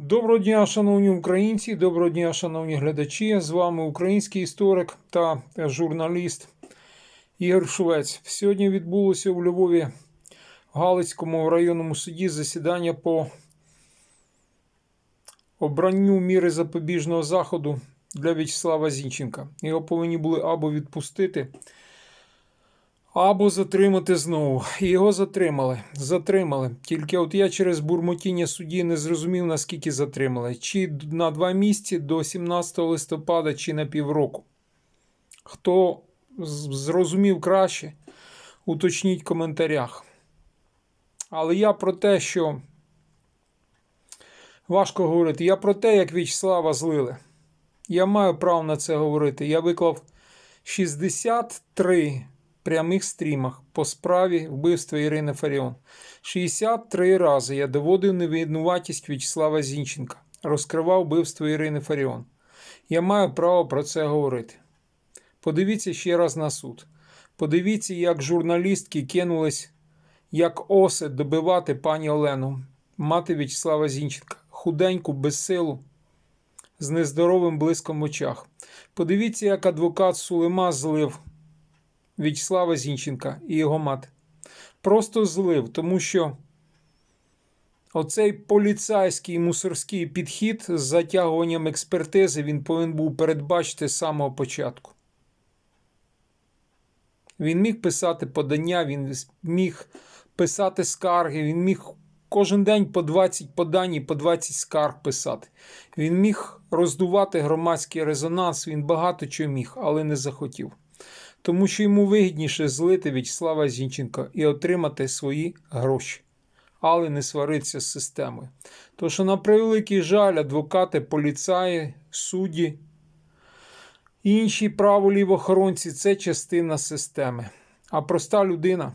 Доброго дня, шановні українці, доброго дня, шановні глядачі. З вами український історик та журналіст Ігор Швець. Сьогодні відбулося у Львові Галицькому районному суді засідання по обранню міри запобіжного заходу для В'ячеслава Зінченка. Його повинні були або відпустити, або затримати знову. І його затримали. Затримали. Тільки от я через бурмотіння судді не зрозумів, наскільки затримали. Чи на два місяці до 17 листопада, чи на півроку. Хто зрозумів краще, уточніть в коментарях. Але я про те, що важко говорити. Я про те, як В'ячеслава злили. Я маю право на це говорити. Я виклав 63 прямих стрімах по справі вбивства Ірини Фаріон. 63 рази я доводив невинуватість В'ячеслава Зінченка, розкривав вбивство Ірини Фаріон. Я маю право про це говорити. Подивіться ще раз на суд. Подивіться, як журналістки кинулись як оси добивати пані Олену, мати В'ячеслава Зінченка, худеньку, без силу, з нездоровим блиском в очах. Подивіться, як адвокат Сулема злив В'ячеслава Зінченка і його мати. Просто злив, тому що оцей поліцейський мусорський підхід з затягуванням експертизи він повинен був передбачити з самого початку. Він міг писати подання, він міг писати скарги, він міг кожен день по 20 подань і по 20 скарг писати. Він міг роздувати громадський резонанс, він багато чого міг, але не захотів. Тому що йому вигідніше злити В'ячеслава Зінченка і отримати свої гроші, але не сваритися з системою. То що, на превеликий жаль, адвокати, поліцаї, судді, інші право-лівоохоронці це частина системи. А проста людина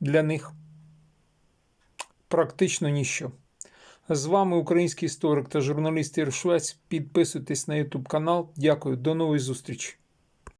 для них практично ніщо. З вами український історик та журналіст Ір Швець. Підписуйтесь на YouTube канал. Дякую, до нової зустрічі.